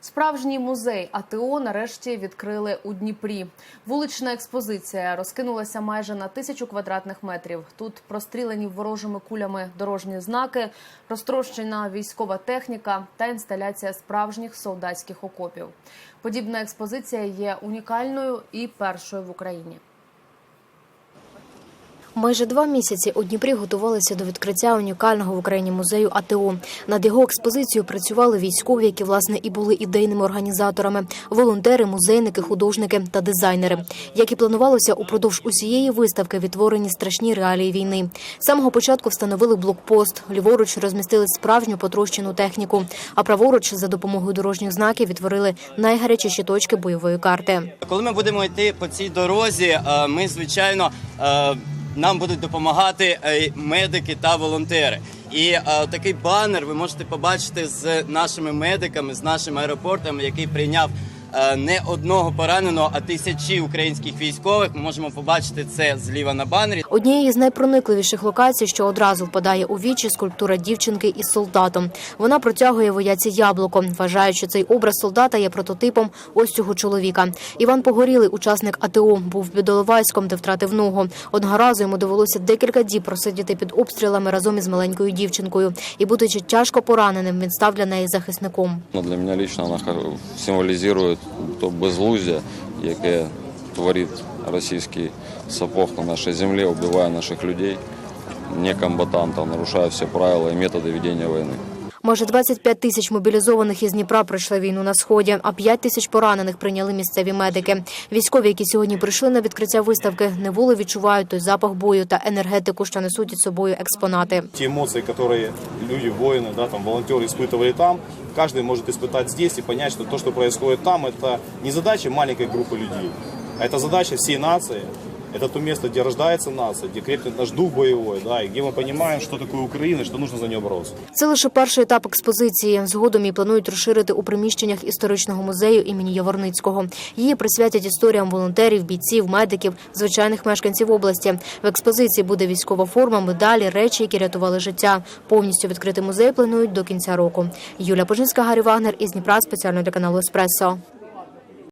Справжній музей АТО нарешті відкрили у Дніпрі. Вулична експозиція розкинулася майже на тисячу квадратних метрів. Тут прострілені ворожими кулями дорожні знаки, розтрощена військова техніка та інсталяція справжніх солдатських окопів. Подібна експозиція є унікальною і першою в Україні. Майже два місяці у Дніпрі готувалися до відкриття унікального в Україні музею АТО. Над його експозицією працювали військові, які власне і були ідейними організаторами, волонтери, музейники, художники та дизайнери. Як і планувалося, упродовж усієї виставки відтворені страшні реалії війни. З самого початку встановили блокпост. Ліворуч розмістили справжню потрощену техніку. А праворуч за допомогою дорожніх знаків відтворили найгарячіші точки бойової карти. Коли ми будемо йти по цій дорозі, е, ми звичайно е, нам будуть допомагати е, медики та волонтери. І е, такий банер ви можете побачити з нашими медиками, з нашим аеропортом, який прийняв не одного пораненого, а тисячі українських військових. Ми можемо побачити це зліва на банері. Однією з найпроникливіших локацій, що одразу впадає у вічі, скульптура дівчинки із солдатом. Вона протягує вояці яблуко, вважає, що цей образ солдата є прототипом ось цього чоловіка. Іван Погорілий, учасник АТО, був під Іловайськом, де втратив ногу. Одного разу йому довелося декілька діб просидіти під обстрілами разом із маленькою дівчинкою. І, будучи тяжко пораненим, він став для неї захисником. Ну, Для мене лично вона ха- символізує то безглуздя, яке творить російський сапог на нашій землі, вбиває наших людей, некомбатантів, нарушає всі правила і методи ведення війни. Майже 25 тисяч мобілізованих із Дніпра пройшли війну на сході, а 5 тисяч поранених прийняли місцеві медики. Військові, які сьогодні прийшли на відкриття виставки, неволе відчувають той запах бою та енергетику, що несуть із собою експонати. те эмоции, которые люди, воины, да, там, волонтеры испытывали там, каждый может испытать здесь и понять, что то, что происходит там, это не задача маленькой группы людей, а это задача всей нации. Это то место, где рождается нация, где крепнет наш дух боевой, да, и где мы понимаем, что такое Украина, и что нужно за нее бороться. Це лише перший етап експозиції. Згодом її планують розширити у приміщеннях історичного музею імені Яворницького. Її присвятять історіям волонтерів, бійців, медиків, звичайних мешканців області. В експозиції буде військова форма, медалі, речі, які рятували життя. Повністю відкрити музей планують до кінця року. Юлія Пожинська, Гаррі Вагнер із Дніпра спеціально для каналу Еспресо.